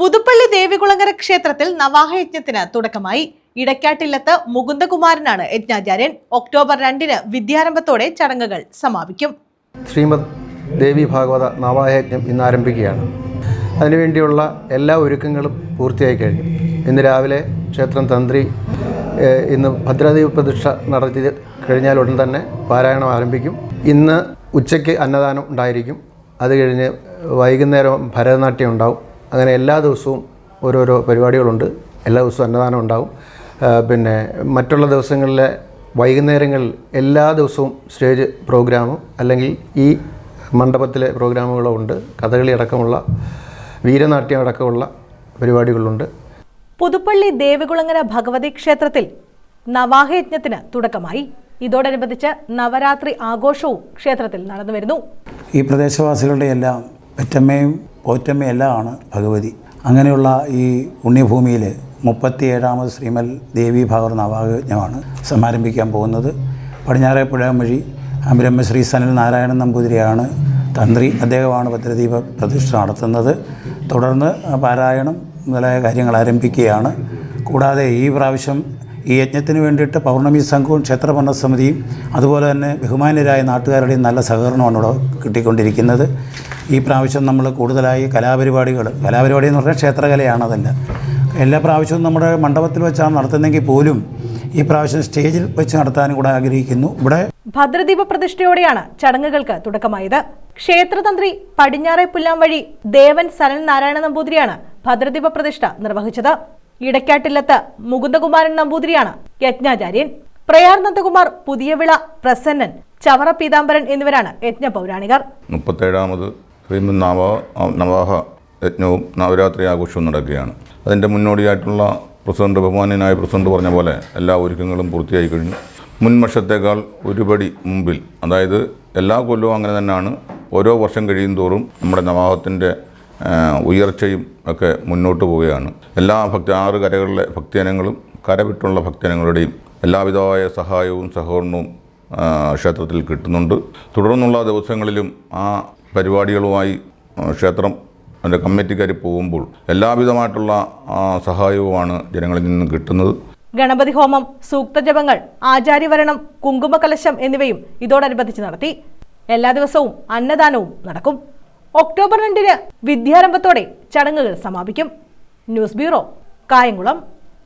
പുതുപ്പള്ളി ദേവികുളങ്ങര ക്ഷേത്രത്തിൽ നവാഹയജ്ഞത്തിന് തുടക്കമായി. ഇടക്കാട്ടില്ലത്ത് മുകുന്ദകുമാരനാണ് യജ്ഞാചാര്യൻ. ഒക്ടോബർ രണ്ടിന് വിദ്യാരംഭത്തോടെ ചടങ്ങുകൾ സമാപിക്കും. ശ്രീമദ് ദേവി ഭാഗവത നവായജ്ഞം ഇന്ന് ആരംഭിക്കുകയാണ്. അതിനുവേണ്ടിയുള്ള എല്ലാ ഒരുക്കങ്ങളും പൂർത്തിയായി കഴിഞ്ഞു. ഇന്ന് രാവിലെ ക്ഷേത്രം തന്ത്രി ഇന്ന് ഭദ്രദീപ പ്രതിഷ്ഠ നടത്തി കഴിഞ്ഞാൽ ഉടൻ തന്നെ പാരായണം ആരംഭിക്കും. ഇന്ന് ഉച്ചയ്ക്ക് അന്നദാനം ഉണ്ടായിരിക്കും. അത് കഴിഞ്ഞ് വൈകുന്നേരം ഭരതനാട്യം ഉണ്ടാവും. അങ്ങനെ എല്ലാ ദിവസവും ഓരോരോ പരിപാടികളുണ്ട്. എല്ലാ ദിവസവും അന്നദാനം ഉണ്ടാവും. പിന്നെ മറ്റുള്ള ദിവസങ്ങളിലെ വൈകുന്നേരങ്ങളിൽ എല്ലാ ദിവസവും സ്റ്റേജ് പ്രോഗ്രാമും അല്ലെങ്കിൽ ഈ മണ്ഡപത്തിലെ പ്രോഗ്രാമുകളും ഉണ്ട്. കഥകളി അടക്കമുള്ള വീരനാട്യം അടക്കമുള്ള പരിപാടികളുണ്ട്. പുതുപ്പള്ളി ദേവികുളങ്ങര ഭഗവതി ക്ഷേത്രത്തിൽ നവാഹയജ്ഞത്തിന് തുടക്കമായി. ഇതോടനുബന്ധിച്ച് നവരാത്രി ആഘോഷവും ക്ഷേത്രത്തിൽ നടന്നുവരുന്നു. ഈ പ്രദേശവാസികളുടെ എല്ലാം പെറ്റമ്മയും പോറ്റമ്മയും എല്ലാമാണ് ഭഗവതി. അങ്ങനെയുള്ള ഈ പുണ്യഭൂമിയിൽ മുപ്പത്തിയേഴാമത് ശ്രീമൽ ദേവി ഭാഗവത നവാഗജ്ഞമാണ് സമാരംഭിക്കാൻ പോകുന്നത്. പടിഞ്ഞാറേ പടിഞ്ഞാറേപ്പുഴ വഴി ബ്രഹ്മശ്രീ സനൽ നാരായണൻ നമ്പൂതിരിയാണ് തന്ത്രി. അദ്ദേഹമാണ് ഭദ്രദീപ പ്രതിഷ്ഠ നടത്തുന്നത്. തുടർന്ന് പാരായണം മുതലായ കാര്യങ്ങൾ ആരംഭിക്കുകയാണ്. കൂടാതെ ഈ പ്രാവശ്യം ഈ യജ്ഞത്തിന് വേണ്ടിയിട്ട് പൗർണമി സംഘവും ക്ഷേത്ര ഭരണസമിതിയും അതുപോലെ തന്നെ ബഹുമാനരായ നാട്ടുകാരുടെയും നല്ല സഹകരണമാണ് ഇവിടെ കിട്ടിക്കൊണ്ടിരിക്കുന്നത്. ഈ പ്രാവശ്യം നമ്മൾ കൂടുതലായി കലാപരിപാടികൾ കലാപരിപാടി എന്ന് പറഞ്ഞാൽ ക്ഷേത്രകലയാണ് അതല്ല. എല്ലാ പ്രാവശ്യവും നമ്മുടെ മണ്ഡപത്തിൽ വെച്ചാണ് നടത്തുന്നതെങ്കിൽ പോലും ഈ പ്രാവശ്യം സ്റ്റേജിൽ വെച്ച് നടത്താനും കൂടെ ആഗ്രഹിക്കുന്നു. ഇവിടെ ഭദ്രദീപ പ്രതിഷ്ഠയോടെയാണ് ചടങ്ങുകൾക്ക് തുടക്കമായത്. ക്ഷേത്രതന്ത്രി പടിഞ്ഞാറെ പുല്ലാം വഴി ദേവൻ സനൽ നാരായണ നമ്പൂതിരിയാണ് ഭദ്രദീപ പ്രതിഷ്ഠ നിർവഹിച്ചത്. ഇടക്കാട്ടില്ലത്ത് മുകുന്ദകുമാരൻ നമ്പൂതിരിയാണ് യജ്ഞാചാര്യൻ. പ്രയാർ നന്ദകുമാർ പുതിയവിള പ്രസന്നൻ ചവറ പീതാംബരൻ എന്നിവരാണ് യജ്ഞ പൗരാണികർ മുപ്പത്തേഴാമത് ശ്രീമദ് നവ നവാഹ യജ്ഞവും നവരാത്രി ആഘോഷവും നടക്കുകയാണ്. അതിന്റെ മുന്നോടിയായിട്ടുള്ള പ്രസിഡന്റ് ബഹുമാനിയനായ പ്രസിഡന്റ് പറഞ്ഞ പോലെ എല്ലാ ഒരുക്കങ്ങളും പൂർത്തിയായി കഴിഞ്ഞു. മുൻവർഷത്തേക്കാൾ ഒരുപടി മുമ്പിൽ അതായത് എല്ലാ കൊല്ലവും അങ്ങനെ തന്നെയാണ്. ഓരോ വർഷം കഴിയും തോറും നമ്മുടെ നവാഹത്തിന്റെ ഉയർച്ചയും ഒക്കെ മുന്നോട്ട് പോവുകയാണ്. എല്ലാ ഭക്തി ആറ് കരകളിലെ ഭക്തജനങ്ങളും കരവിട്ടുള്ള ഭക്തജനങ്ങളുടെയും എല്ലാവിധമായ സഹായവും സഹകരണവും ക്ഷേത്രത്തിൽ കിട്ടുന്നുണ്ട്. തുടർന്നുള്ള ദിവസങ്ങളിലും ആ പരിപാടികളുമായി ക്ഷേത്രം അതിന്റെ കമ്മിറ്റിക്കാർ പോകുമ്പോൾ എല്ലാവിധമായിട്ടുള്ള സഹായവുമാണ് ജനങ്ങളിൽ നിന്ന് കിട്ടുന്നത്. ഗണപതി ഹോമം സൂക്തജപങ്ങൾ ആചാര്യവരണം കുങ്കുമകലശം എന്നിവയും ഇതോടനുബന്ധിച്ച് നടത്തി. എല്ലാ ദിവസവും അന്നദാനവും നടക്കും. ഒക്ടോബർ രണ്ടിന് വിദ്യാരംഭത്തോടെ ചടങ്ങുകൾ സമാപിക്കും. News bureau Kayamkulam.